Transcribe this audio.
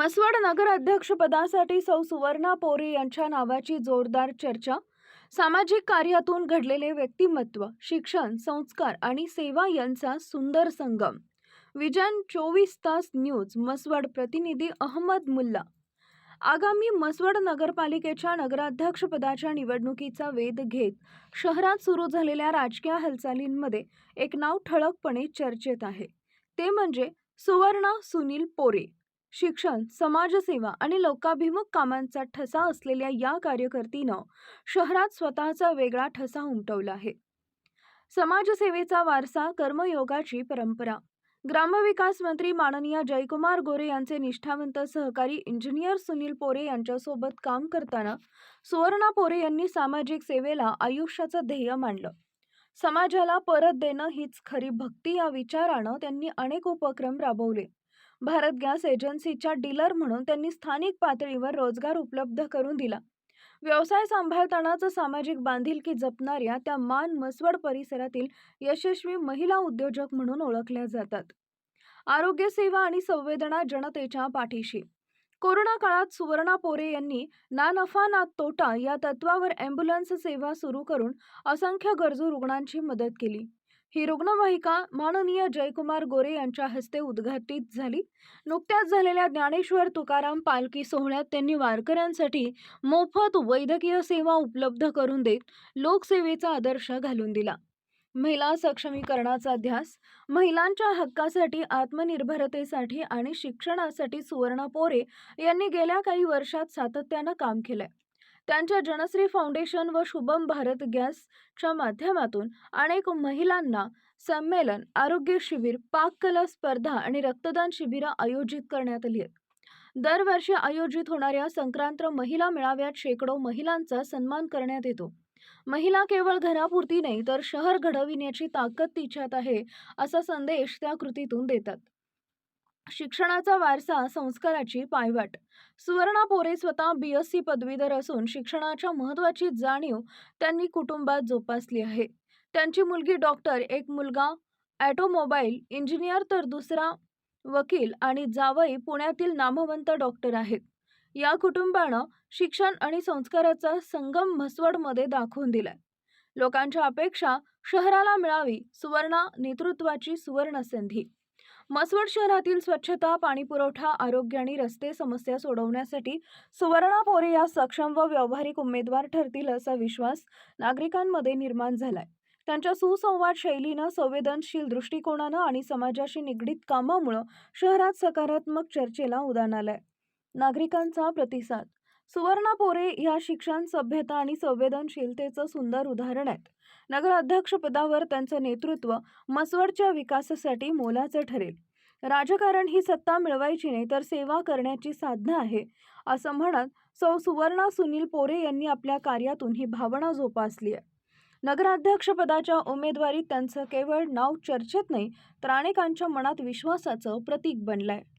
मसवड नगराध्यक्षपदासाठी सौ. सुवर्णा पोरे यांच्या नावाची जोरदार चर्चा सामाजिक कार्यातून घडलेले व्यक्तिमत्व शिक्षण संस्कार आणि सेवा यांचा सुंदर संगम. विजन चोवीस तास न्यूज मसवड प्रतिनिधी अहमद मुल्ला. आगामी मसवड नगरपालिकेच्या नगराध्यक्षपदाच्या निवडणुकीचा वेध घेत शहरात सुरू झालेल्या राजकीय हालचालींमध्ये एक नाव ठळकपणे चर्चेत आहे. ते म्हणजे सुवर्णा सुनील पोरे. शिक्षण समाजसेवा आणि लोकाभिमुख कामांचा ठसा असलेल्या या कार्यकर्तीनं शहरात स्वतःचा वेगळा ठसा उमटवला आहे. समाजसेवेचा वारसा कर्मयोगाची परंपरा. ग्रामविकास मंत्री माननीय जयकुमार गोरे यांचे निष्ठावंत सहकारी इंजिनियर सुनील पोरे यांच्यासोबत काम करताना सुवर्णा पोरे यांनी सामाजिक सेवेला आयुष्याचं ध्येय मांडलं समाजाला परत देणं हीच खरी भक्ती या विचारानं त्यांनी अनेक उपक्रम राबवले. भारत गॅस एजन्सीच्या डीलर म्हणून त्यांनी स्थानिक पातळीवर रोजगार उपलब्ध करून दिला. व्यवसाय सांभाळतानाच सामाजिक बांधिलकी जपणाऱ्या त्या मान मसवड परिसरातील यशस्वी महिला उद्योजक म्हणून ओळखल्या जातात. आरोग्य सेवा आणि संवेदना जनतेच्या पाठीशी. कोरोना काळात सुवर्णा पोरे यांनी ना नफा ना तोटा या तत्वावर अँब्युलन्स सेवा सुरू करून असंख्य गरजू रुग्णांची मदत केली. ही रुग्णवाहिका माननीय जयकुमार गोरे यांच्या हस्ते उद्घाटित झाली. नुकत्याच झालेल्या ज्ञानेश्वर तुकाराम पालखी सोहळ्यात त्यांनी वारकऱ्यांसाठी मोफत वैद्यकीय सेवा उपलब्ध करून देत लोकसेवेचा आदर्श घालून दिला. महिला सक्षमीकरणाचा ध्यास महिलांच्या हक्कासाठी आत्मनिर्भरतेसाठी आणि शिक्षणासाठी सुवर्णा पोरे यांनी गेल्या काही वर्षात सातत्यानं काम केलंय. त्यांच्या जनश्री फाउंडेशन व शुभम भारत गॅसच्या माध्यमातून अनेक महिलांना संमेलन आरोग्य शिबिर पाककला स्पर्धा आणि रक्तदान शिबिरं आयोजित करण्यात आली आहेत. दरवर्षी आयोजित होणाऱ्या संक्रांत महिला मेळाव्यात शेकडो महिलांचा सन्मान करण्यात येतो. महिला केवळ घरापुरती नाही तर शहर घडविण्याची ताकद तिच्यात आहे असा संदेश त्या कृतीतून देतात. शिक्षणाचा वारसा संस्काराची पायवाट. सुवर्णा पोरे स्वतः बी एस सी पदवीधर असून शिक्षणाच्या महत्त्वाची जाणीव त्यांनी कुटुंबात जोपासली आहे. त्यांची मुलगी डॉक्टर एक मुलगा ॲटोमोबाईल इंजिनियर तर दुसरा वकील आणि जावई पुण्यातील नामवंत डॉक्टर आहेत. या कुटुंबानं शिक्षण आणि संस्काराचा संगम म्हसवडमध्ये दाखवून दिलाय. लोकांच्या अपेक्षा शहराला मिळावी सुवर्णा नेतृत्वाची सुवर्ण संधी मसवड शहरातील स्वच्छता पाणीपुरवठा आरोग्य आणि रस्ते समस्या सोडवण्यासाठी सुवर्णा पोरे या सक्षम व व्यावहारिक उमेदवार ठरतील असा विश्वास नागरिकांमध्ये निर्माण झालाय. त्यांच्या सुसंवाद शैलीनं संवेदनशील दृष्टिकोनानं आणि समाजाशी निगडीत कामामुळं शहरात सकारात्मक चर्चेला उदाण आलंय नागरिकांचा प्रतिसाद सुवर्णा पोरे या शिक्षण सभ्यता आणि संवेदनशीलतेचं सुंदर उदाहरण आहेत. नगराध्यक्षपदावर त्यांचं नेतृत्व मसवडच्या विकासासाठी मोलाचं ठरेल. राजकारण ही सत्ता मिळवायची नाही तर सेवा करण्याची साधनं आहे असं म्हणत सौ सुवर्णा सुनील पोरे यांनी आपल्या कार्यातून ही भावना जोपासली आहे. नगराध्यक्षपदाच्या उमेदवारीत त्यांचं केवळ नाव चर्चेत नाही तर अनेकांच्या मनात विश्वासाचं प्रतीक बनलं आहे